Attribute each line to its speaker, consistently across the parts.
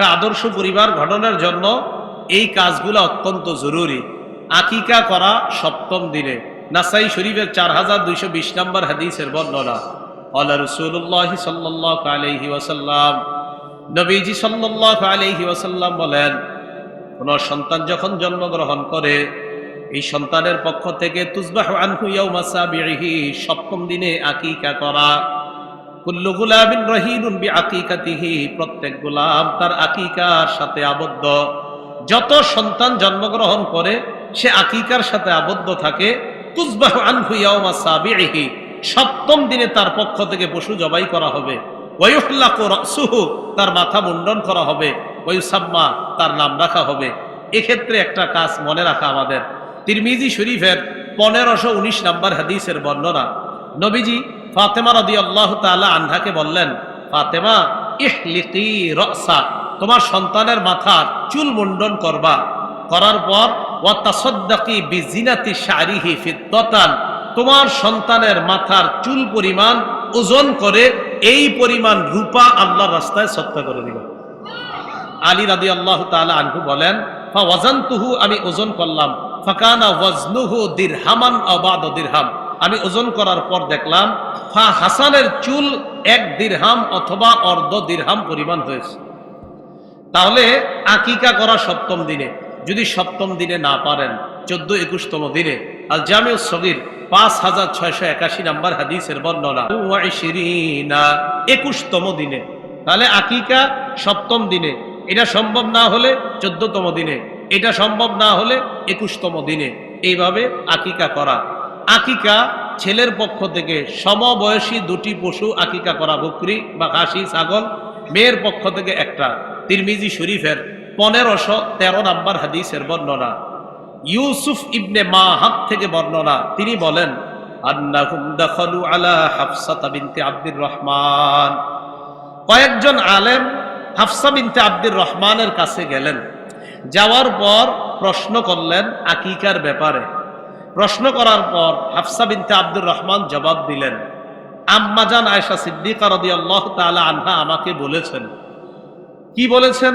Speaker 1: একটা আদর্শ পরিবার গঠনের জন্য এই কাজগুলো অত্যন্ত জরুরি। আকিকা করা সপ্তম দিনে। নাসাই শরীফের চার হাজার দুইশো বিশ নম্বর হাদিসের বর্ণনা। আল্লাহ রসুল্লাহ সাল্লাহ আলহি ওয়াসাল্লাম, নবীজি সাল্লাহ আলহি ওয়াসাল্লাম বলেন, কোন সন্তান যখন জন্মগ্রহণ করে, এই সন্তানের পক্ষ থেকে তুসবাহ আনহু ইয়াউমা সাবিহি সপ্তম দিনে আকিকা করা কুল্লু গুলামিন রহিনুন বি আকিকাতিহি প্রত্যেক গোলাম তার আকিকার সাথে আবদ্ধ। যত সন্তান জন্মগ্রহণ করে, সে আকিকার সাথে আবদ্ধ থাকে। তুসবাহ আনহু ইয়াউমা সাবিহি সপ্তম দিনে তার পক্ষ থেকে পশু জবাই করা হবে। ওয়ুহলাকু রাসুহু, তার মাথা মুন্ডন করা হবে। ওয়ুসাম্মা, তার নাম রাখা হবে। এক্ষেত্রে একটা কাজ মনে রাখা আমাদের। তিরমিজি শরীফের পনেরোশো উনিশ নম্বর হাদিসের বর্ণনা। নবীজি ফাতেমা রদি আল্লাহ তালা আন্ধাকে বললেন, ফাতেমা, ইহলিকি রসা, তোমার সন্তানের মাথার চুল মুন্ডন করবা। করার পর ওয়াতাসদ্দাকি বিজিনাতি শারিহি ফিদ্দতান তোমার সন্তানের মাথার চুল পরিমাণ ওজন করে এই পরিমাণ রূপা আল্লাহর রাস্তায় সত্তা করে দিল আলী রাদি আল্লাহ তালা আনহু বলেন, ফা ওয়াজানতুহু, আমি ওজন করলাম। ফাকানা ওয়াজনুহু দিরহামান অবাদ দিরহাম। আমি ওজন করার পর দেখলাম ফা হাসানের চুল এক দিরহাম অথবা অর্ধ দিরহাম পরিমাণ হয়েছে। তাহলে আকিকা করা সপ্তম দিনে, যদি সপ্তম দিনে না পারেন, চোদ্দ একুশতম দিনে আল জামিউ সগির পাঁচ হাজার ছয়শো একাশি নাম্বার হাদিসের বর্ণনা। একুশতম দিনে। তাহলে আকিকা সপ্তম দিনে। এটা সম্ভব না হলে চোদ্দতম দিনে। এটা সম্ভব না হলে একুশতম দিনে। এইভাবে আকিকা করা। আকিকা ছেলের পক্ষ থেকে সমবয়সী দুটি পশু আকিকা করা বকরি বা খাসি, ছাগল, মেয়ের পক্ষ থেকে একটা। তিরমিজি শরীফের পনেরোশো তেরো নাম্বার হাদিসের বর্ণনা। ইউসুফ ইবনে মাহাব থেকে বর্ণনা। তিনি বলেন রহমান। কয়েকজন আলেম হাফসা বিনতে আব্দুর রহমানের কাছে গেলেন। যাওয়ার পর প্রশ্ন করলেন আকিকার ব্যাপারে। প্রশ্ন করার পর হাফসা বিনতে আব্দুর রহমান জবাব দিলেন আম্মাজান আয়সা সিদ্দিকা রদি আল্লাহ তালা আনহা আমাকে বলেছেন। কি বলেছেন?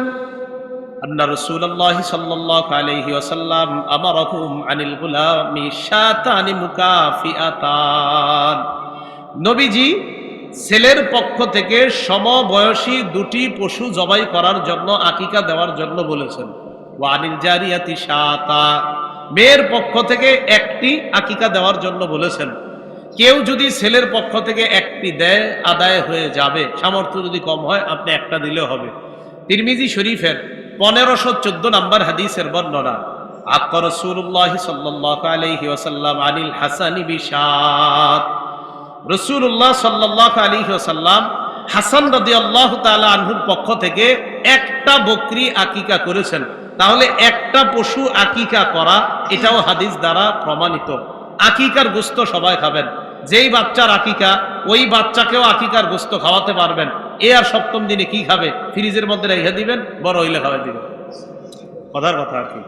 Speaker 1: আন্না রসুল্লাহ সাল্লাহ আলহি আসাল্লাম আমার রহুম আনিল গুলামি শাতানি মুকাফিয়াতান নবীজি ছেলের পক্ষ থেকে সমবয়সী দুটি পশু জবাই করার জন্য আকিকা দেওয়ার জন্য বলেছেন। ওয়ানিল জারিয়াতি শাতা। মেয়ের পক্ষ থেকে একটি আকিকা দেওয়ার জন্য বলেছেন, কেউ যদি ছেলের পক্ষ থেকে একটি দেয়, আদায় হয়ে যাবে। সামর্থ্য যদি কম হয়, আপনি একটা দিলেও হবে। তিরমিজি শরীফের পনেরোশো চোদ্দ নম্বর হাদিসের বর্ণনা আকর রসুল্লাহ সাল্লাহ আলহি ওসাল্লাম আনিল হাসানি বিশাদ রসুল্লাহ সাল্লাহ আলহি ওসাল্লাম হাসান রদি আল্লাহ তালা আনহুর পক্ষ থেকে একটা বকরি আকিকা করেছেন। তাহলে একটা পশু আকিকা করা, এটাও হাদিস দ্বারা প্রমাণিত। আকিকার গোস্ত সবাই খাবেন। যেই বাচ্চার আকিকা, ওই বাচ্চাকেও আকিকার গোস্ত খাওয়াতে পারবেন। এ আর সপ্তম দিনে কি খাবে? ফ্রিজের মধ্যে রেখে দিবেন, বড় হইলে খাওয়াই দিবেন। কথার কথা আর কি।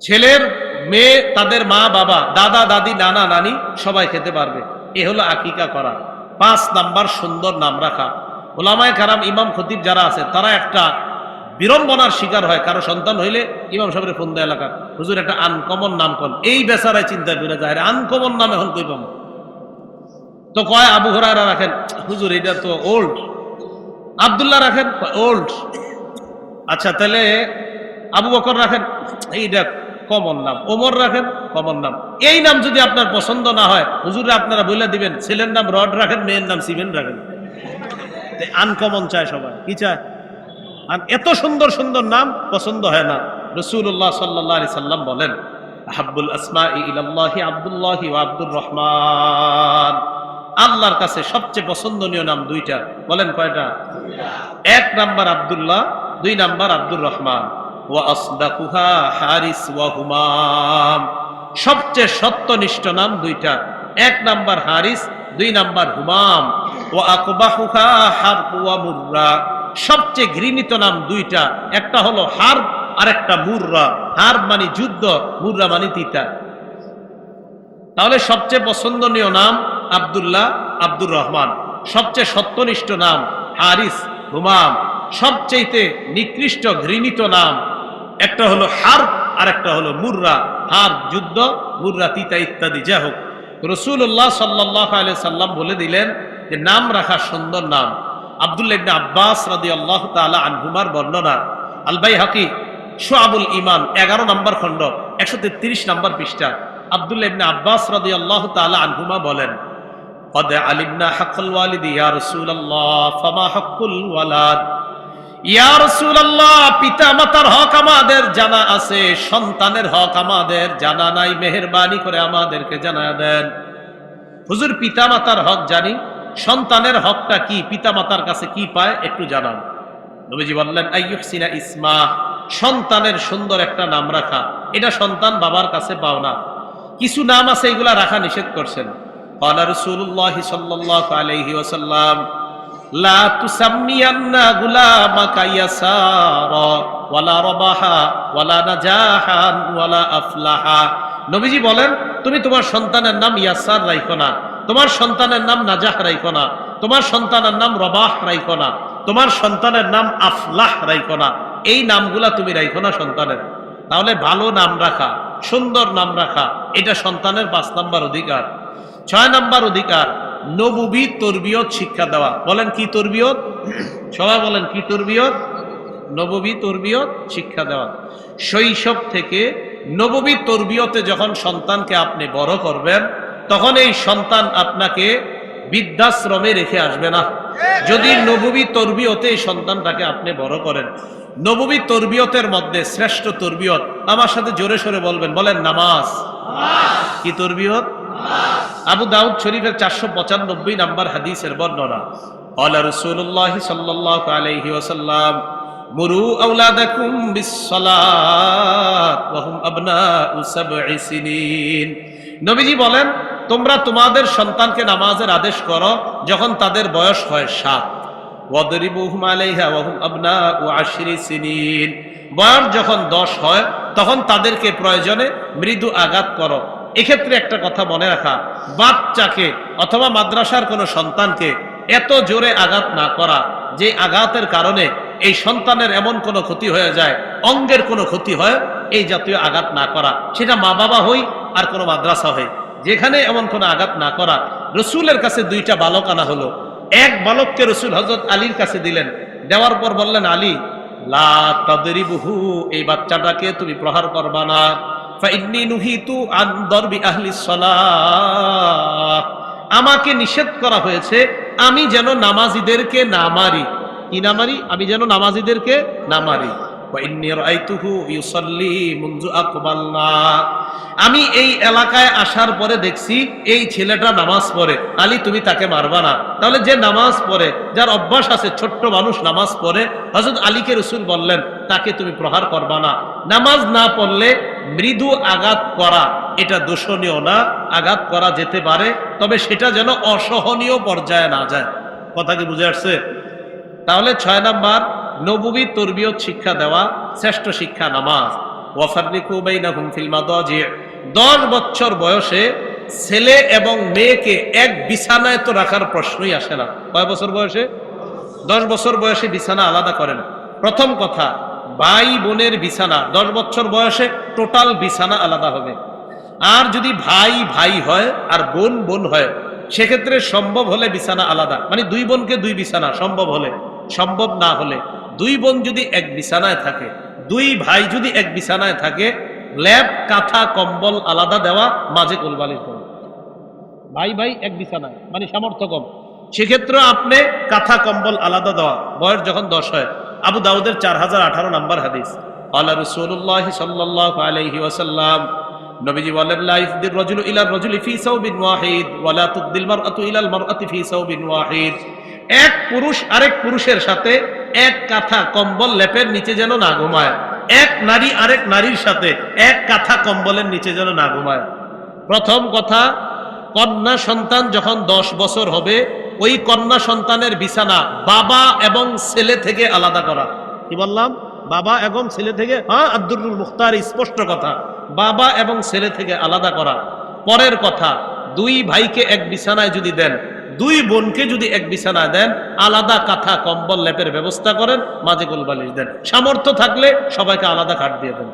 Speaker 1: ছেলের মেয়ে, তাদের মা, বাবা, দাদা, দাদি, নানা, নানি সবাই খেতে পারবে। এ হলো আকিকা করা। পাঁচ নাম্বার সুন্দর নাম রাখা। ওলামায় কারাম, ইমাম খতিব যারা আছে, তারা একটা বিড়ম্বনার শিকার হয়। কারও সন্তান হইলে ইমাম সাহেবের ফোন দেয় এলাকা হুজুর, একটা আনকমন নাম কন। এই বেচারায় চিন্তা করে যায় আনকমন নাম এখন কই পাবো? তো কয়, আবু হরারা রাখেন। হুজুর এটা তো ওল্ড আবদুল্লাহ রাখেন? ওল্ড আচ্ছা তাহলে আবু বকর রাখেন? এইটা কমন নাম। ওমর রাখেন? কমন নাম। এই নাম যদি আপনার পছন্দ না হয়, হুজুরে আপনারা বলে দিবেন। ছেলের নাম রড রাখেন, মেয়ের নাম সিমেন্ট রাখেন। আনকমন চায় সবাই। কি চায়? আর এত সুন্দর সুন্দর নাম পছন্দ হয় না। রসুল্লাহ সাল্লাহ আলি সাল্লাম বলেন হাব্বুল আসমা ইলাল্লাহি আব্দুল্লাহি ও আব্দুর রহমান। আল্লাহর কাছে সবচেয়ে পছন্দনীয় নাম দুইটা। বলেন কয়টা? এক নাম্বার আব্দুল্লাহ, দুই নাম্বার আব্দুর রহমান। ওয়া আসদাকুহা হারিস ওয়া হুমাম। সবচেয়ে সত্যনিষ্ঠ নাম দুইটা। এক নাম্বার হারিস, দুই নাম্বার হুমাম। ও আকবাহুহা হারব ওয়া সবচেয়ে ঘৃণিত নাম দুইটা। একটা হলো হার আর একটা মুররা। হার মানে যুদ্ধ, মুররা মানে তিতা। তাহলে সবচেয়ে পছন্দনীয় নাম আব্দুল্লাহ আব্দুর রহমান। সবচেয়ে সত্যনিষ্ঠ নাম হারিস হুমাম। সবচেয়েতে নিকৃষ্ট ঘৃণিত নাম একটা হলো হার আর একটা হলো মুর্রা। হার যুদ্ধ, মুর্রা, তিতা ইত্যাদি। যা হোক রসুল্লাহ সাল্লাহ আলিয়া সাল্লাম বলে দিলেন যে, নাম রাখা সুন্দর নাম। আবদুল্লাহ ইবনে আব্বাস রাদি আল্লাহ তালা আনহুমার বর্ণনা আলবাই হাকি সোয়াবুল ইমান এগারো নম্বর খণ্ড একশো তেত্রিশ নম্বর পৃষ্ঠা আবদুল্লাহ ইবনে আব্বাস রাদি আল্লাহ তালা আনহুমা বলেন قد علمنا حق الوالد يا رسول الله فما حق الولد ইয়া রাসূলুল্লাহ পিতা মাতার হক আমাদের জানা আছে সন্তানের হক আমাদের জানা নাই মেহেরবানি করে আমাদেরকে জানা দেন হুজুর পিতা মাতার হক জানি সন্তানের হকটা কি পিতা মাতার কাছে কি পায় একটু জানান নবীজি বললেন আইয়ুহসিনা ইসমা সন্তানের সুন্দর একটা নাম রাখা এটা সন্তান বাবার কাছে পাও না কিছু নাম আছে এগুলা রাখা নিষেধ করছেন قال رسول الله صلى الله عليه وسلم لا تسمين غلامك يسارا ولا ربحا ولا نجاحا ولا افلحا নবীজি বলেন তুমি তোমার সন্তানের নাম ইয়াসার রাইখো না তোমার সন্তানের নাম নাজাহ রাইখো না তোমার সন্তানের নাম রবাহ রাইখো না তোমার সন্তানের নাম আফলাহ রাইখো না এই নামগুলা তুমি রাইখো না সন্তানের। তাহলে ভালো নাম রাখা, সুন্দর নাম রাখা, এটা সন্তানের পাঁচ নাম্বার অধিকার। ছয় নাম্বার অধিকার, নবুবি তরবিয়ত শিক্ষা দেওয়া। বলেন কি তরবিয়ত? সবাই বলেন কি তরবিয়ত? নববী তরবিয়ত শিক্ষা দেওয়া। শৈশব থেকে নববী তরবিয়তে যখন সন্তানকে আপনি বড় করবেন তখন এই সন্তান আপনাকে বৃদ্ধাশ্রমে রেখে আসবে না। যদি নবুবি তর্বিয়তে এই সন্তানটাকে আপনি বড় করেন। নবুবি তর্বিয়তের মধ্যে শ্রেষ্ঠ তর্বিয়ত, আমার সাথে জোরে সোরে বলবেন, বলেন নামাজ। কি তর্বিয়ত? আবু দাউদ শরীফের চারশো পঁচানব্বই নাম্বার হাদিসের বর্ণনা। অলা রসুল্লাহ সাল্লাহ আলহি ওসাল্লাম মুরু আউলাদাকুম নবীজি বলেন তোমরা তোমাদের সন্তানকে নামাজের আদেশ করো যখন তাদের বয়স হয় সাত। বয়স যখন দশ হয়, তখন তাদেরকে প্রয়োজনে মৃদু আঘাত করো। এক্ষেত্রে একটা কথা মনে রাখা, বাচ্চাকে অথবা মাদ্রাসার কোনো সন্তানকে এত জোরে আঘাত না করা, যে আঘাতের কারণে এই সন্তানের এমন কোনো ক্ষতি হয়ে যায়, অঙ্গের কোনো ক্ষতি হয়, এই জাতীয় আঘাত না করা। সেটা মা বাবা হই আর কোনো মাদ্রাসা হই। যেখানে এমন কোনো আঘাত না করা, রসুলের কাছে দুইটা বালক আনা হলো। এক বালককে রসুল হজরত আলীর কাছে দিলেন। দেওয়ার পর বললেন, আলী, লা তাদরিবুহু, এই বাচ্চাটাকে তুমি প্রহার করবা না। ফাইন্নি নুহিতু আন দরবি আহলি সলাহ। আমাকে নিষেধ করা হয়েছে, আমি যেন নামাজিদেরকে না মারি। কি না মারি? আমি যেন নামাজিদেরকে না মারি। আমি এই এলাকায় আসার পরে দেখছি এই ছেলেটা নামাজ পড়ে। আলী, তুমি তাকে মারবা না। তাহলে যে নামাজ পড়ে, যার অভ্যাস আছে ছোট্ট মানুষ নামাজ পড়ে হজরত আলীকে রসুল বললেন, তাকে তুমি প্রহার করবা না। নামাজ না পড়লে মৃদু আঘাত করা, এটা দোষণীয় না, আঘাত করা যেতে পারে, তবে সেটা যেন অসহনীয় পর্যায়ে না যায়। কথা কি বুঝে আসছে? তাহলে ছয় নাম্বার নবুবী, তরবিয়ত শিক্ষা দেওয়া, শ্রেষ্ঠ শিক্ষা নামাজ। দশ বছর বয়সে ছেলে এবং মেয়েকে এক বিছানায় তো রাখার প্রশ্নই আসে না। কয় বছর বয়সে? দশ বছর বয়সে বিছানা আলাদা করেন প্রথম কথা, ভাই বোনের বিছানা। দশ বছর বয়সে টোটাল বিছানা আলাদা হবে। আর যদি ভাই ভাই হয়, আর বোন বোন হয়, সেক্ষেত্রে সম্ভব হলে বিছানা আলাদা। মানে দুই বোনকে দুই বিছানা, সম্ভব হলে। সম্ভব না হলে। দুই বোন যদি এক বিছানায় থাকে, দুই ভাই যদি এক বিছানায় থাকে, ল্যাব, কাঁথা, কম্বল আলাদা দেওয়া, মাঝে কোলবালির করা ভাই ভাই এক বিছানায় মানে সামর্থ্য কম। সেক্ষেত্রে আপনি কাঁথা, কম্বল আলাদা দেওয়া, বয়স যখন দশ হয়। আবু দাউদের চার হাজার আঠারো নাম্বার হাদিস। আল্লাহ রসুল্লাহ সাল্লাহ আলাইহি ওয়াসাল্লাম নবীজি বলেন, লা ইফদির রাজুলু ইলার রাজুলি ফি সাওবিন ওয়াহিদ, ওয়ালা তুকদিল মারআতু ইলাল মারআতি ফি সাওবিন ওয়াহিদ। এক পুরুষ আরেক পুরুষের সাথে এক কাঁথা কম্বল লেপের নিচে যেন না ঘুমায়। এক নারী আরেক নারীর সাথে এক কাঁথা কম্বলের নিচে যেন না ঘুমায়। প্রথম কথা, কন্যা সন্তান যখন দশ বছর হবে, ওই কন্যা সন্তানের বিছানা বাবা এবং ছেলে থেকে আলাদা করা। কি বললাম? বাবা এবং ছেলে থেকে হ্যাঁ আব্দুল মুখতার স্পষ্ট কথা। বাবা এবং ছেলে থেকে আলাদা করা। পরের কথা, দুই ভাইকে এক বিছানায় যদি দেন দুই বোনকে যদি এক বিছানা দেন, আলাদা কাঁথা, কম্বল লেপের ব্যবস্থা করেন মাঝে গোলবালিশ দেন। সামর্থ্য থাকলে সবাইকে আলাদা খাট দিয়ে দেন।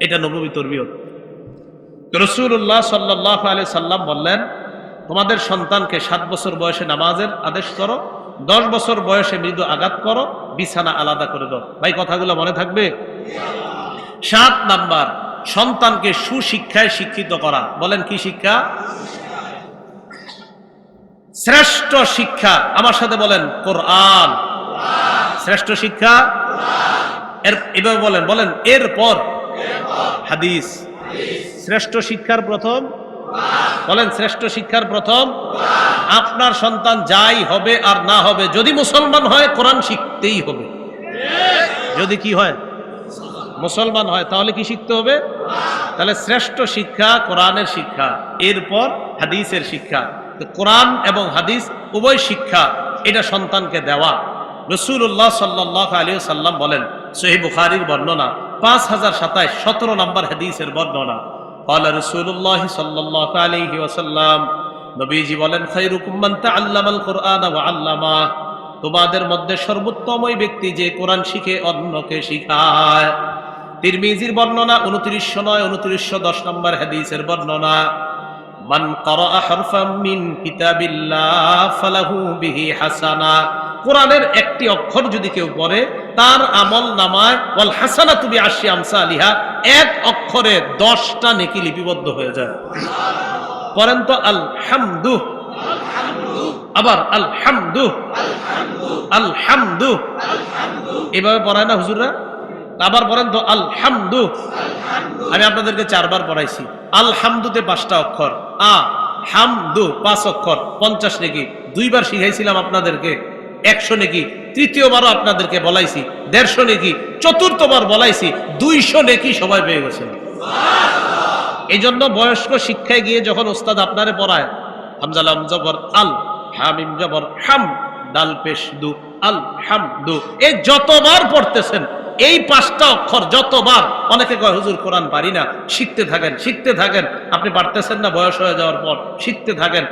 Speaker 1: এটা নবী তরবিয়ত। রসুল্লাহ সাল্লাহ আলি সাল্লাম বললেন, তোমাদের সন্তানকে সাত বছর বয়সে নামাজের আদেশ করো, দশ বছর বয়সে মৃদু আঘাত করো, বিছানা আলাদা করে দাও। ভাই, কথাগুলো মনে থাকবে? সাত নাম্বার, সন্তানকে সুশিক্ষায় শিক্ষিত করা। বলেন কি শিক্ষা? শ্রেষ্ঠ শিক্ষা, আমার সাথে বলেন, কোরআন। শ্রেষ্ঠ শিক্ষা? এর, এভাবে বলেন বলেন, এরপর। হাদিস। শ্রেষ্ঠ শিক্ষার প্রথম? বলেন, শ্রেষ্ঠ শিক্ষার প্রথম? আপনার সন্তান যাই হবে আর না হবে, যদি মুসলমান হয়, কোরআন শিখতেই হবে। যদি কি হয়? মুসলমান হয়, তাহলে কি শিখতে হবে? তাহলে শ্রেষ্ঠ শিক্ষা কোরআনের শিক্ষা, এরপর হাদিসের শিক্ষা। কোরআন এবং হাদিস উভয় শিক্ষা, এটা সন্তানকে দেওয়া। রসুল্লাহ সাল্লাহ আলী সাল্লাম বলেন সহি বুখারির বর্ণনা, পাঁচ হাজার সাতাইশ, সতেরো নম্বর হাদিসের বর্ণনা। কলা রসুল্লাহ সাল্লাহ আলী ওয়াসাল্লাম, নবীজি বলেন খাই আল্লামাল কোরআন আল্লামা। তোমাদের মধ্যে সর্বোত্তম ব্যক্তি যে কোরআন শিখে অন্যকে শিখায়। তিরমিজির বর্ণনা উনত্রিশশো নয় উনত্রিশশো দশ নম্বর হাদিসের বর্ণনা। মান করা হরফাম মিন কিতাবিল্লাহ ফালাহু বিহি হাসানা। কোরআনের একটি অক্ষর যদি কেউ পড়ে, তার আমল নামায়, ওয়াল হাসানা তুমি আসি আমসা আলিহা এক অক্ষরে দশটা নেকি লিপিবদ্ধ হয়ে যায়। পড়েন তো আলহামদু। আবার আলহামদু। আলহামদু। এভাবে পড়ায় না হুজুররা? আবার বলেন তো, আলহামদু। আমি আপনাদেরকে চারবার পড়াইছি। আলহামদুতে পাঁচটা অক্ষর। আ, হামদু পাঁচ অক্ষর, পঞ্চাশ নেকি। দুইবার শিখাইছিলাম আপনাদেরকে, একশো নেকি। তৃতীয়বারও আপনাদেরকে বলাইছি, দেড়শো নেকি। চতুর্থবার বলাইছি, দুইশো নেকি সবাই পেয়ে গেছেন এই জন্য বয়স্ক শিক্ষায় গিয়ে যখন ওস্তাদ আপনারে পড়ায়, হামজালাম জবর আল, হামিম জবর হাম, ডাল পেশ দু, আল হাম দু এ যতবার পড়তেছেন এই পাঁচটা অক্ষর যতবার অনেকে কয়, হুজুর কোরআন পারি না। শিখতে থাকেন শিখতে থাকেন। আপনি পারতেছেন না, বয়স হয়ে যাওয়ার পর শিখতে থাকেন।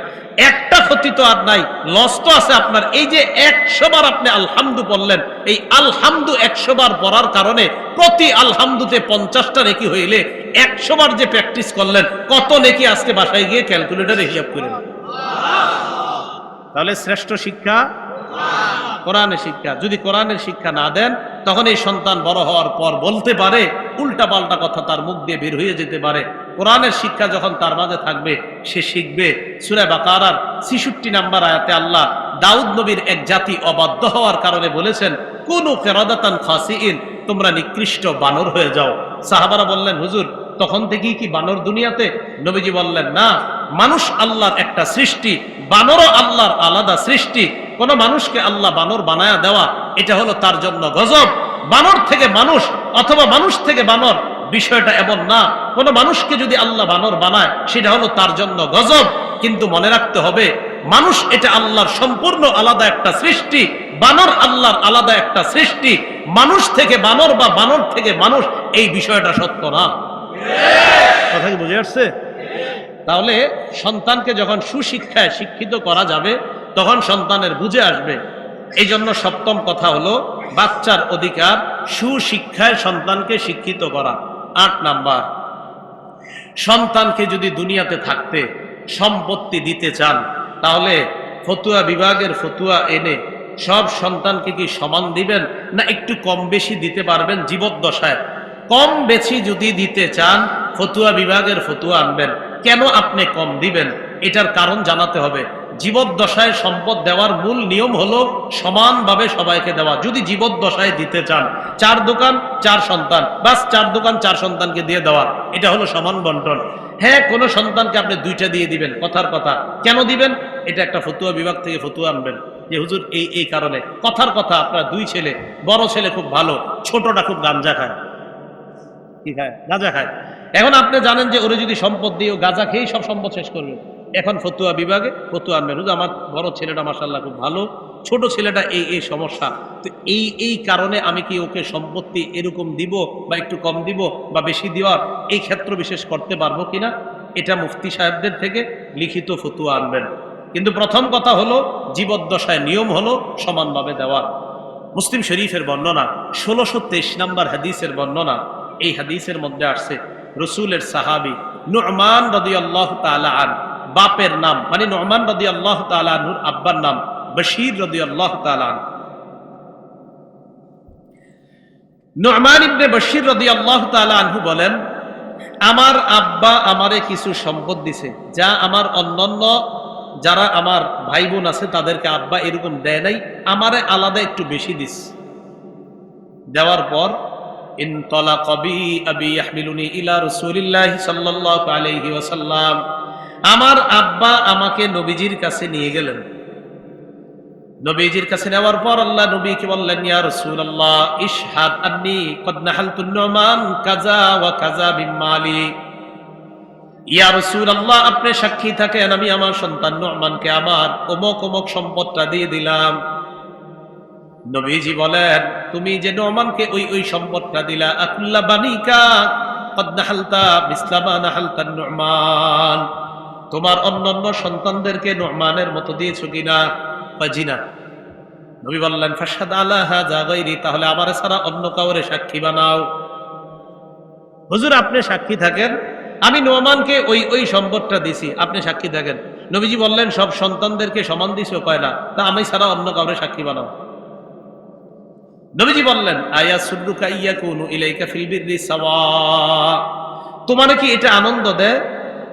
Speaker 1: একটা ক্ষতি তো আর নাই, লস তো আছে আপনার। এই যে একশো বার আপনি আলহামদু বললেন, এই আলহামদু একশো বার পড়ার কারণে প্রতি আলহামদুতে পঞ্চাশটা নেকি হইলে একশো বার যে প্র্যাকটিস করলেন, কত নেকি আজকে বাসায় গিয়ে ক্যালকুলেটারে হিসাব করেন। তাহলে শ্রেষ্ঠ শিক্ষা কোরআনের শিক্ষা। যদি কোরআনের শিক্ষা না দেন, তখন এই সন্তান বড় হওয়ার পর বলতে পারে উল্টা পাল্টা কথা তার মুখ দিয়ে বের হয়ে যেতে পারে। কোরআনের শিক্ষা যখন তার মাঝে থাকবে, সে শিখবে। সুরে বাকারার ছিষট্টি নাম্বার আয়াতে আল্লাহ দাউদ নবীর এক জাতি অবাধ্য হওয়ার কারণে বলেছেন, কোন কেরাদাতান খাসিইন তোমরা নিকৃষ্ট বানর হয়ে যাও। সাহাবারা বললেন, হুজুর তখন থেকেই কি বানর দুনিয়াতে? নবীজি বললেন, না, মানুষ আল্লাহর একটা সৃষ্টি, বানরও আল্লাহর আলাদা সৃষ্টি। কোন মানুষকে আল্লাহ বানর বানায়া দেওয়া, এটা হলো তার জন্য গজব। বানর থেকে মানুষ অথবা মানুষ থেকে বানর, বিষয়টা এমন না। কোন মানুষকে যদি আল্লাহ বানর বানায়, সেটা হলো তার জন্য গজব। কিন্তু মনে রাখতে হবে, মানুষ এটা আল্লাহর সম্পূর্ণ আলাদা একটা সৃষ্টি, বানর আল্লাহর আলাদা একটা সৃষ্টি। মানুষ থেকে বানর বা বানর থেকে মানুষ, এই বিষয়টা সত্য না। কথা কি বুঝে আসছে? তাহলে সন্তানকে যখন সুশিক্ষায় শিক্ষিত করা যাবে, তখন সন্তানের বুঝে আসবে। এই জন্য সপ্তম কথা হলো, বাচ্চার অধিকার সুশিক্ষায় সন্তানকে শিক্ষিত করা। আট নাম্বার, সন্তানকে যদি দুনিয়াতে থাকতে সম্পত্তি দিতে চান, তাহলে ফতুয়া বিভাগের ফতুয়া এনে সব সন্তানকে কি সমান দিবেন, না একটু কম বেশি দিতে পারবেন? জীবদ্দশায় কম বেশি যদি দিতে চান, ফতুয়া বিভাগের ফতুয়া আনবেন। কেন আপনি কম দিবেন? এটার কারণ জানাতে হবে। জীবদ্দশায় সম্পদ দেওয়ার মূল নিয়ম হলো সমানভাবে সবাইকে দেওয়া। যদি জীবদ্দশায় দিতে চান, চার দোকান, চার সন্তান, বাস চার দোকান, চার সন্তানকে দিয়ে দেওয়া, এটা হলো সমান বন্টন। হ্যাঁ কোনো সন্তানকে আপনি দুইটা দিয়ে দিবেন, কথার কথা। কেন দিবেন? এটা একটা ফতুয়া বিভাগ থেকে ফতুয়া আনবেন। যে হুজুর, এই এই কারণে। কথার কথা, আপনার দুই ছেলে, বড় ছেলে খুব ভালো, ছোটটা খুব গাঞ্জা খায়। কি খায়? গাঁজা খায়। এখন আপনি জানেন যে ওরে যদি সম্পদ দিয়ে গাঁজা খেয়েই সব সম্পদ শেষ করবে এখন ফতুয়া বিভাগে ফতুয়া হুজুর আমার বড় ছেলেটা মাসাল্লাহ খুব ভালো। ছোট ছেলেটা এই এই সমস্যা। তো এই এই কারণে আমি কি ওকে সম্পত্তি এরকম দিব বা একটু কম দিব বা বেশি দেওয়ার এই ক্ষেত্র বিশেষ করতে পারব কিনা? এটা মুফতি সাহেবদের থেকে লিখিত ফতুয়া আনবেন। কিন্তু প্রথম কথা হলো, জীবদ্দশায় নিয়ম হলো সমানভাবে দেওয়া। মুসলিম শরীফের বর্ণনা, ষোলোশো তেইশ নম্বর হাদিসের বর্ণনা এই হাদিসের মধ্যে আসছে, রসুলের সাহাবি নুরমান রদি আল্লাহ আন, বাপের নাম মানে নোমান রদি আল্লাহ তালুর আব্বার নাম, বশির রদি আল্লাহ তালান নোমান ইবনে বশির রদি আল্লাহ বলেন, আমার আব্বা আমারে কিছু সম্পদ দিছে, যা আমার অন্যান্য যারা আমার ভাই বোন আছে তাদেরকে আব্বা এরকম দেয় নাই, আমারে আলাদা একটু বেশি দিস। দেওয়ার পর আমার আব্বা আমাকে নবীজির কাছে নিয়ে গেলেন। নবীজির কাছে নেওয়ার পর আল্লাহ নবীকে বললেন, ইয়া নুমান কাজা ওয়া কাজা ইয়া আপনি সাক্ষী থাকেন, আমি আমার সন্তান নুমানকে আমার অমুক অমুক সম্পদটা দিয়ে দিলাম। নবীজি বলেন, তুমি যে নোমানকে ওই ওই সম্পদটা দিলা। আকুল্লা বানিকা নুমান। তোমার অন্যান্য সন্তানদেরকে নোমানের মতো দিয়েছ কিনা জিনা নবী বললেন ফাসাদ আলাহা জাগাইরি তাহলে আমার ছাড়া অন্য কাউরে সাক্ষী বানাও। হুজুর, আপনি সাক্ষী থাকেন? আমি নোমানকে ওই ওই সম্পদটা দিছি, আপনি সাক্ষী থাকেন? নবীজি বললেন, সব সন্তানদেরকে সমান দিছো কয় না তা আমি ছাড়া অন্য কাউরে সাক্ষী বানাও। নবীজি বললেন, আয়া সুদ্দুকা ইয়া কুনু ইলাইকা ফিল বিররি সাওয়া? তোমার কি এটা আনন্দ দেয়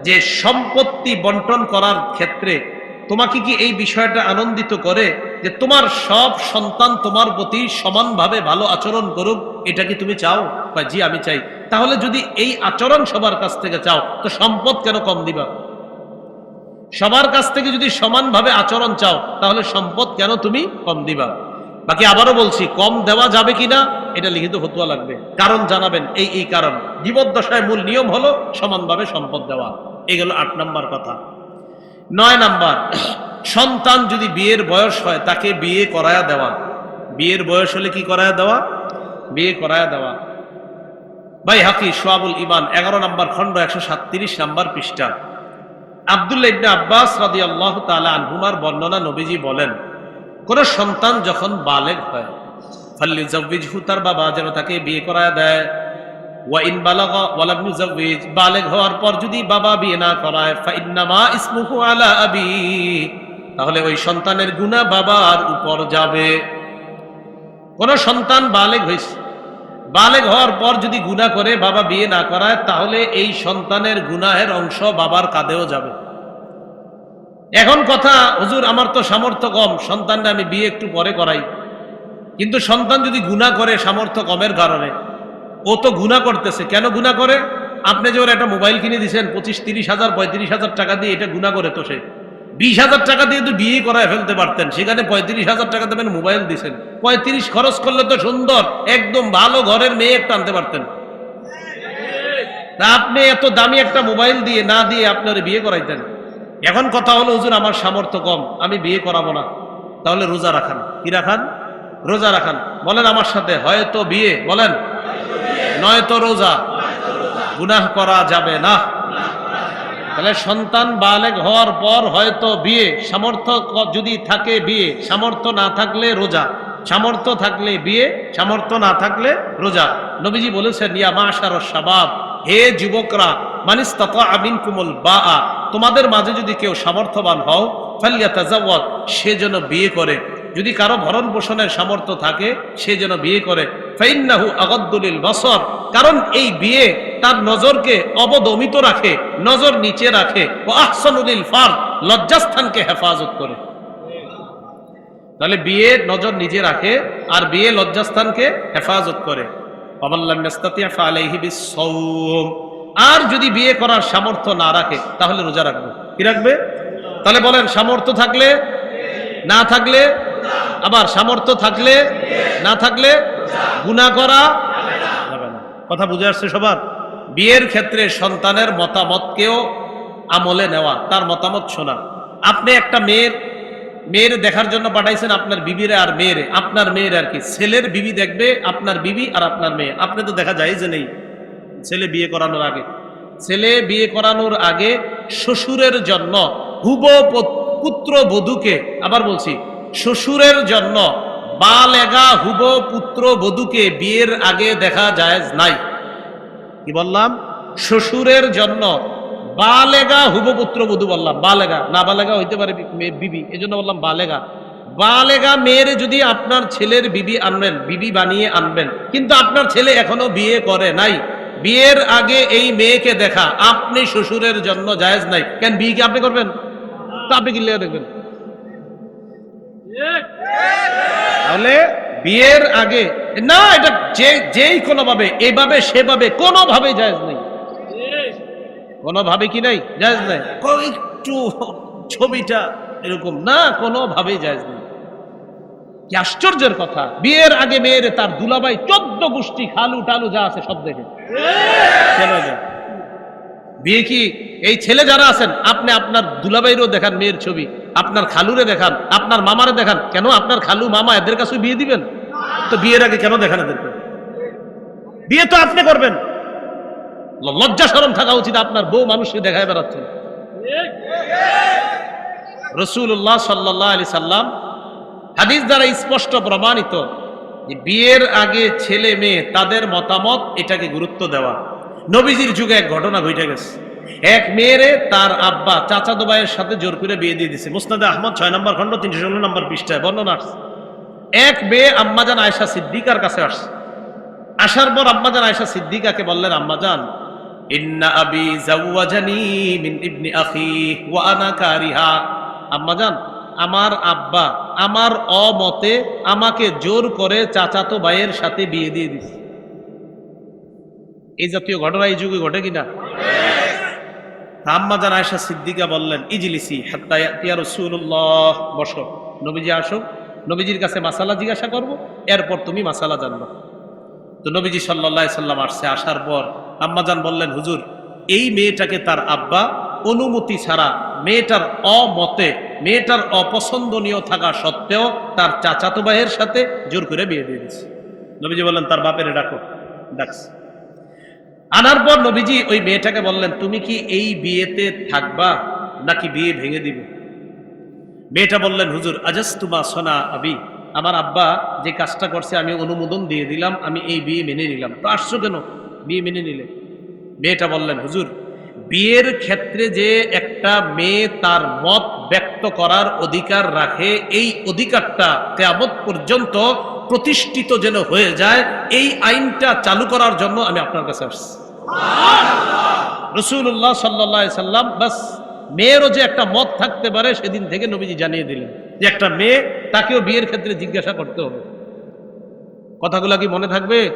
Speaker 1: যে সম্পত্তি বন্টন করার ক্ষেত্রে তোমাকে কি এই বিষয়টা আনন্দিত করে যে তোমার সব সন্তান তোমার প্রতি সমানভাবে ভালো আচরণ করুক, এটা কি তুমি চাও? বা জি, আমি চাই। তাহলে যদি এই আচরণ সবার কাছ থেকে চাও, তো সম্পদ কেন কম দিবা? সবার কাছ থেকে যদি সমানভাবে আচরণ চাও, তাহলে সম্পদ কেন তুমি কম দিবা? বাকি আবারও বলছি, কম দেওয়া যাবে কিনা, এটা লিখিত ফতুয়া লাগবে। কারণ জানাবেন, এই এই কারণ। জীবদ্দশায় মূল নিয়ম হলো সমানভাবে সম্পদ দেওয়া। এগুলো আট নাম্বার কথা। নয় নাম্বার, সন্তান যদি বিয়ের বয়স হয়, তাকে বিয়ে করায়া দেওয়া। বিয়ের বয়স হলে কি করায়া দেওয়া? বিয়ে করায়া দেওয়া। ভাই হাকি সোয়াবুল ইমান এগারো নম্বর খণ্ড, একশো সাতত্রিশ নম্বর পৃষ্ঠা। আবদুল্লাহ ইবনে আব্বাস রাদি আল্লাহ তালা আনহুমার বর্ণনা নবীজি বলেন কোন সন্তান যখন বালেগ হয়, ফাল্লি জব্বিজহু তার বাবা যেন তাকে বিয়ে করায় দেয়। ওয়াইন বালাগা ওয়ালাম ইউজাউইজ বালেগ হওয়ার পর যদি বাবা বিয়ে না করায়, ফাইন্নামা ইসমুহু আলা আবি, তাহলে ওই সন্তানের গুনাহ বাবার উপর যাবে। কোন সন্তান বালেগ হয়েছে বালেগ হওয়ার পর যদি গুনাহ করে বাবা বিয়ে না করায়, তাহলে এই সন্তানের গুনাহের অংশ বাবার কাঁধেও যাবে। এখন কথা, হুজুর, আমার তো সামর্থ্য কম সন্তানটা আমি বিয়ে একটু পরে করাই। কিন্তু সন্তান যদি গুণা করে সামর্থ্য কমের কারণে, ও তো গুণা করতেছে। কেন গুণা করে? আপনি যে ওর একটা মোবাইল কিনে দিয়েছেন পঁচিশ, তিরিশ হাজার, পঁয়ত্রিশ হাজার টাকা দিয়ে এটা গুণা করে তো সে। বিশ হাজার টাকা দিয়ে তো বিয়ে করায় ফেলতে পারতেন। সেখানে পঁয়ত্রিশ হাজার টাকা দেবেন মোবাইল দিছেন। পঁয়ত্রিশ খরচ করলে তো সুন্দর, একদম ভালো ঘরের মেয়ে একটা আনতে পারতেন। তা আপনি এত দামি একটা মোবাইল দিয়ে না দিয়ে আপনার বিয়ে করাইতেন। এখন কথা হলো, হুজুর, আমার সামর্থ্য কম, আমি বিয়ে করাবো না। তাহলে রোজা রাখান। কি রাখান? রোজা রাখান। বলেন আমার সাথে, হয়তো বিয়ে। বলেন, নয়তো রোজা। গুনাহ করা যাবে না। তাহলে সন্তান বালেগ হওয়ার পর হয়তো বিয়ে। সামর্থ্য যদি থাকে বিয়ে, সামর্থ্য না থাকলে রোজা। সামর্থ্য থাকলে বিয়ে, সামর্থ্য না থাকলে রোজা। নবীজি বলেছেন, ইয়া মাশার শাবাব হে যুবকরা মানিস বা তোমাদের মাঝে যদি কেউ সামর্থ্যবান হও ফালিয়া সে যেন বিয়ে করে। যদি কারও ভরণ পোষণের সামর্থ্য থাকে, সে যেন বিয়ে করে। ফাইন্নাহু আগদ্দুলিল বসর, কারণ এই বিয়ে তার নজরকে অবদমিত রাখে, নজর নিচে রাখে। ও আহসানুলিল ফার লজ্জাস্থানকে হেফাজত করে। তাহলে বিয়ে নজর নিজে রাখে, আর বিয়ে লজ্জাস্থানকে হেফাজত করে। অবাল্লাম নাস্তাতিয়া ফালাইহি। আর যদি বিয়ে করার সামর্থ্য না রাখে, তাহলে রোজা রাখবে। কি রাখবে? তাহলে বলেন, সামর্থ্য থাকলে, না থাকলে, আবার সামর্থ্য থাকলে, না থাকলে গুণা করা যাবে না। কথা বুঝে আসছে সবার? বিয়ের ক্ষেত্রে সন্তানের মতামতকেও আমলে নেওয়া, তার মতামত শোনা। আপনি একটা মেয়ের মেয়ের দেখার জন্য পাঠাইছেন আপনার বিবিরে আর মেয়েরে। আপনার মেয়ের আর কি? ছেলের বিবি দেখবে আপনার বিবি আর আপনার মেয়ে। আপনি তো দেখা যায় যে নেই। ছেলে বিয়ে করানোর আগে। ছেলে বিয়ে করানোর আগে শ্বশুরের জন্য, হুব পুত্র বধূকে, আবার বলছি, শ্বশুরের জন্য বালেগা হুব পুত্র বধূকে বিয়ের আগে দেখা যায় নাই। কি বললাম? শ্বশুরের জন্য বালেগা হুব পুত্র বধূ বললাম, বালেগা, না বালেগা হইতে পারে বিবি এই জন্য বললাম বালেগা। বালেগা মেয়ের যদি আপনার ছেলের বিবি আনবেন, বিবি বানিয়ে আনবেন, কিন্তু আপনার ছেলে এখনও বিয়ে করে নাই বিয়ের আগে এই মেয়েকে দেখা। আপনি শ্বশুরের জন্য জায়েজ নাই। কেন বিয়ে কি আপনি করবেন? তো আপনি কিনলে দেখবেন। তাহলে বিয়ের আগে না এটা যে যেই কোনো ভাবে এভাবে সেভাবে কোনোভাবে জায়েজ নেই। কোনোভাবে কি নাই? জায়েজ নাই। একটু ছবিটা এরকম। না কোনোভাবেই জায়েজ নেই। কি আশ্চর্যের কথা, বিয়ের আগে মেয়ের তার দুলাভাই চোদ্দ গোষ্ঠী খালু টালু যা আছে সব দেখে। বিয়ে কি এই ছেলে যারা আছেন, আপনি আপনার দুলাভাইরও দেখান মেয়ের ছবি, আপনার খালুরে দেখান, আপনার মামারে দেখান। কেন আপনার খালু মামা এদের কাছে বিয়ে দিবেন? তো বিয়ের আগে কেন দেখান এদেরকে? বিয়ে তো আপনি করবেন। লজ্জা সরম থাকা উচিত আপনার বউ মানুষকে দেখায় বেড়াচ্ছেন রসুল্লাহ সাল্লাহ আলি সাল্লাম হাদিস দ্বারা স্পষ্ট প্রমাণিত যে বিয়ের আগে ছেলে মেয়ে তাদের মতামত এটাকে গুরুত্ব দেওয়া। নবীজির যুগে এক ঘটনা ঘটে গেছে। এক মেয়েরে তার আব্বা চাচাতো ভাইয়ের সাথে জোর করে বিয়ে দিয়ে দিছে। মুসনাদে আহমদ ছয় নম্বর খন্ড তিনশো ষোলো নম্বর পৃষ্ঠায় বর্ণনা আসছে। এক মেয়ে আম্মাজান আয়সা সিদ্দিকার কাছে আসছে। আসার পর আম্মাজান আয়সা সিদ্দিকাকে বললেন, আম্মাজান, ইন্না আবি জাওয়াজানি মিন ইবনি আখি ওয়া আনা কারিহা। আম্মাজান, আমার আব্বা আমার অমতে আমাকে জোর করে চাচাতো ভাইয়ের সাথে বিয়ে দিয়ে দিছে এই জাতীয় ঘটনা এই যুগে ঘটে কিনা? আম্মাজান আয়সা সিদ্দিকা বললেন, ইজলিসি হাত্তা ইয়াতিয়া রাসূলুল্লাহ। বসো, নবীজি আসো, নবীজির কাছে মাসালা জিজ্ঞাসা করব, এরপর তুমি মাসালা জানবা। তো নবীজি সাল্লাহ সাল্লাম আসছে, আসার পর আম্মাজান বললেন, হুজুর, এই মেয়েটাকে তার আব্বা অনুমতি ছাড়া মেয়েটার অমতে মেয়েটার অপছন্দনীয় থাকা সত্ত্বেও তার চাচাতো ভাইয়ের সাথে জোর করে বিয়ে দিয়ে দিচ্ছে নবীজি বললেন, তার বাপের ডাকো। ডাকছে। আনার পর নবীজি ওই মেয়েটাকে বললেন, তুমি কি এই বিয়েতে থাকবা নাকি বিয়ে ভেঙে দিবে? মেয়েটা বললেন, হুজুর আজাস্তুমা সোনা আবি। আমার আব্বা যে কাজটা করছে, আমি অনুমোদন দিয়ে দিলাম, আমি এই বিয়ে মেনে নিলাম। তো আসছো কেন? বিয়ে মেনে নিলে। মেয়েটা বললেন, হুজুর বিয়ের ক্ষেত্রে যে একটা মেয়ে তার মত ব্যক্ত করার অধিকার রাখে, এই অধিকারটা কেয়ামত পর্যন্ত প্রতিষ্ঠিত যেন হয়ে যায়, এই আইনটা চালু করার জন্য আমি আপনার কাছে আসছি। রসুল্লাহ সাল্লা সাল্লাম, বাস, মেয়েরও যে একটা মত থাকতে পারে, সেদিন থেকে নবীজি জানিয়ে দিলেন যে একটা মেয়ে, তাকেও বিয়ের ক্ষেত্রে জিজ্ঞাসা করতে হবে। কথাগুলো কি মনে থাকবে?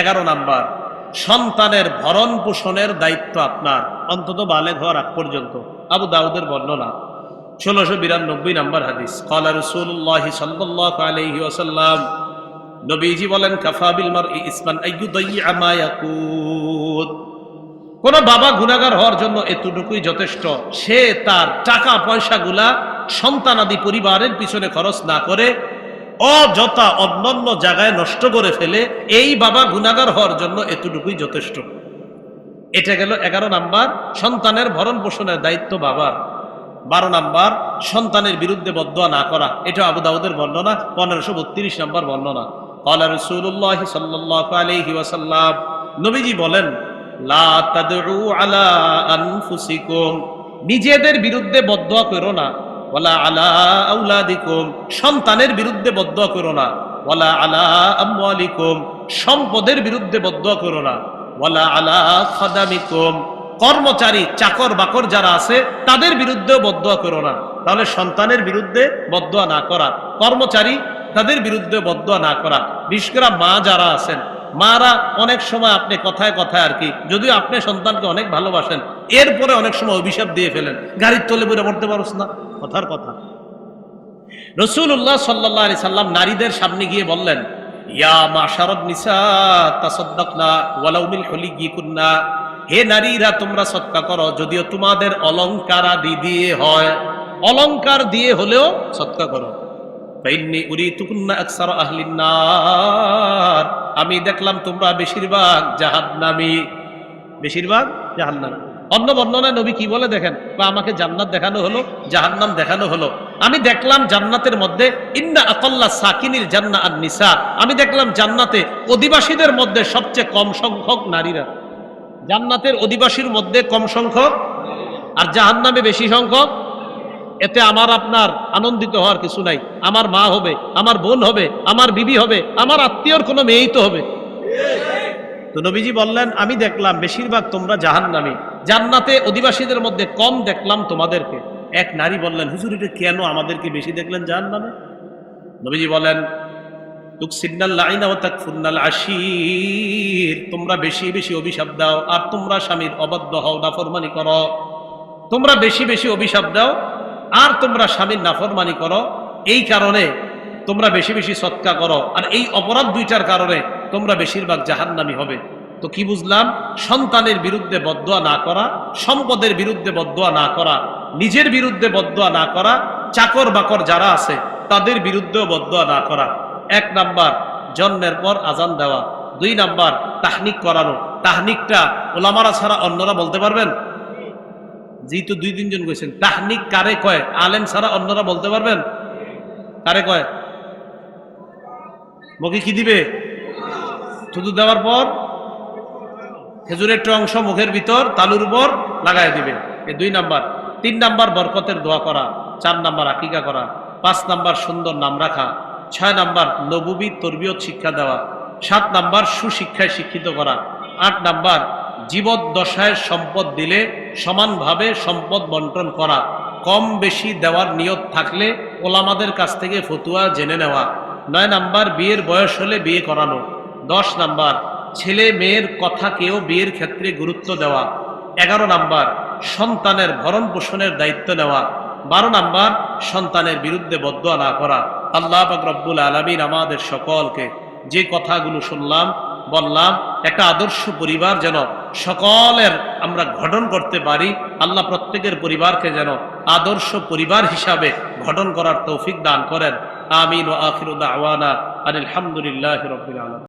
Speaker 1: এগারো নাম্বার। সন্তানের ভরণ পোষণের দায়িত্ব আপনার, অন্তত বালে হওয়ার আগ পর্যন্ত। আবু দাউদের বর্ণনা, ষোলোশো বিরানব্বই নম্বর হাদিস। কলা রসুল্লাহ সাল্লাহ আলহি ওসাল্লাম নবীজি বলেন কাফাবিল মার ইসমান কোন বাবা গুণাগার হওয়ার জন্য এতটুকুই যথেষ্ট। সে তার টাকা পয়সাগুলা সন্তানাদি পরিবারের পিছনে খরচ না করে অযথা অন্যান্য জায়গায় নষ্ট করে ফেলে, এই বাবা গুণাগার হওয়ার জন্য এতটুকুই যথেষ্ট। এটা গেল এগারো নাম্বার, সন্তানের ভরণ পোষণের দায়িত্ব বাবার বারো নাম্বার, সন্তানের বিরুদ্ধে বদয়া না করা। এটা আবু দাউদের বর্ণনা, পনেরোশো বত্রিশ নাম্বার বর্ণনা। কলা রসুল্লাহ সাল্লাহ নবীজি বলেন নিজেদের বিরুদ্ধে বদয়া করো না। ওয়ালা আলা আউলাদিকুম, সন্তানের বিরুদ্ধে বদ্ধ করো না। ওয়ালা আলা আমওয়ালিকুম, সম্পদের বিরুদ্ধে বদ্ধ করো না। ওয়ালা আলা খাদামিকুম, কর্মচারী চাকর বাকর যারা আছে, তাদের বিরুদ্ধেও বদয়া করো না। তাহলে সন্তানের বিরুদ্ধে বদয়া না করা, কর্মচারী, তাদের বিরুদ্ধে বদয়া না করা। বিশেষ করে মা যারা আছেন, মারা অনেক সময় আপনি কথায় কথায় আর কি, যদিও আপনি সন্তানকে অনেক ভালোবাসেন, এরপরে অনেক সময় অভিশাপ দিয়ে ফেলেন। গাড়ির তলে বলে পড়তে পারোস না। কথার কথা। রসুল্লাহ সাল্লাহ আলি সাল্লাম নারীদের সামনে গিয়ে বললেন, ইয়া মা শারদ নিসা, তাসদ্দাকনা ওয়ালাউমিল হলি কুন্না হে নারীরা, তোমরা সৎকা করো, যদিও তোমাদের অলংকার আদি দিয়ে হয়। অলংকার দিয়ে হলেও সৎকা করো। আমি দেখলাম তোমরা বেশিরভাগ জাহান্নামী। বেশিরভাগ জাহান্নাম। অন্য বর্ণনায় নবী কি বলে দেখেন? বা আমাকে জান্নাত দেখানো হলো, জাহান্নাম দেখানো হলো। আমি দেখলাম জান্নাতের মধ্যে, ইন্না আকল্লা সাকিনিল জান্না আর নিসা। আমি দেখলাম জান্নাতে অধিবাসীদের মধ্যে সবচেয়ে কম সংখ্যক নারীরা। জান্নাতের অধিবাসীর মধ্যে কম সংখ্যক আর জাহান্নামে বেশি সংখ্যক এতে আমার আপনার আনন্দিত হওয়ার কিছু নাই। আমার মা হবে, আমার বোন হবে, আমার বিবি হবে, আমার আত্মীয়র কোনো মেয়েই তো হবে। তো নবীজি বললেন, আমি দেখলাম, বেশিরভাগ তোমরা জাহান্নামী। জান্নাতে অধিবাসীদের মধ্যে কম দেখলাম তোমাদেরকে। এক নারী বললেন, হুজুর, এটা কেন আমাদেরকে বেশি দেখলেন জাহান্নামে? নবীজি বলেন তুকসিন্নাল লাইনা তোমরা বেশি বেশি অভিশাপ দাও আর তোমরা স্বামীর অবাধ্য হও, নাফরমানি করো। তোমরা বেশি বেশি অভিশাপ দাও আর তোমরা স্বামীর নাফরমানি করো। এই কারণে তোমরা বেশি বেশি সৎকা করো। আর এই অপরাধ দুইটার কারণে তোমরা বেশিরভাগ জাহান্নামি হবে। তো কি বুঝলাম? সন্তানের বিরুদ্ধে বদোয়া না করা, সম্পদের বিরুদ্ধে বদোয়া না করা, নিজের বিরুদ্ধে বদোয়া না করা, চাকর বাকর যারা আছে, তাদের বিরুদ্ধেও বদোয়া না করা। এক নাম্বার, জন্মের পর আজান দেওয়া। দুই নাম্বার, তাহনিক করানো। তাহনিকটা ওলামারা ছাড়া অন্যরা বলতে পারবেন? যেহেতু দুই তিনজন কইছেন তাহনিক কারে কয়? আলেম ছাড়া অন্যরা বলতে পারবেন? কারে কয়? মুখে কি দিবে? থুতু দেওয়ার পর? খেজুরের একটা অংশ মুখের ভিতর তালুর উপর লাগাই দিবে। এই দুই নাম্বার। তিন নাম্বার বরকতের দোয়া করা, চার নাম্বার আকিকা করা, পাঁচ নাম্বার সুন্দর নাম রাখা, ছয় নাম্বার নবুবী তরবিয়ত শিক্ষা দেওয়া, সাত নাম্বার সুশিক্ষায় শিক্ষিত করা, আট নাম্বার জীবদ্দশায় সম্পদ দিলে সমানভাবে সম্পদ বন্টন করা, কম বেশি দেওয়ার নিয়ত থাকলে ওলামাদের কাছ থেকে ফতুয়া জেনে নেওয়া, নয় নাম্বার বিয়ের বয়স হলে বিয়ে করানো, দশ নাম্বার ছেলে মেয়ের কথা কেউ বিয়ের ক্ষেত্রে গুরুত্ব দেওয়া। এগারো নাম্বার, সন্তানের ভরণ পোষণের দায়িত্ব নেওয়া। বারো নাম্বার, সন্তানের বিরুদ্ধে বদয়া না করা। আল্লাহ রব্বুল আলমিন আমাদের সকলকে যে কথাগুলো শুনলাম, বললাম, একটা আদর্শ পরিবার যেন সকলের আমরা গঠন করতে পারি, আল্লাহ প্রত্যেকের পরিবারকে যেন আদর্শ পরিবার হিসাবে গঠন করার তৌফিক দান করেন। আমিন ও আখিরুদ্দা আওয়ানা আলহামদুলিল্লাহ রবিল আলম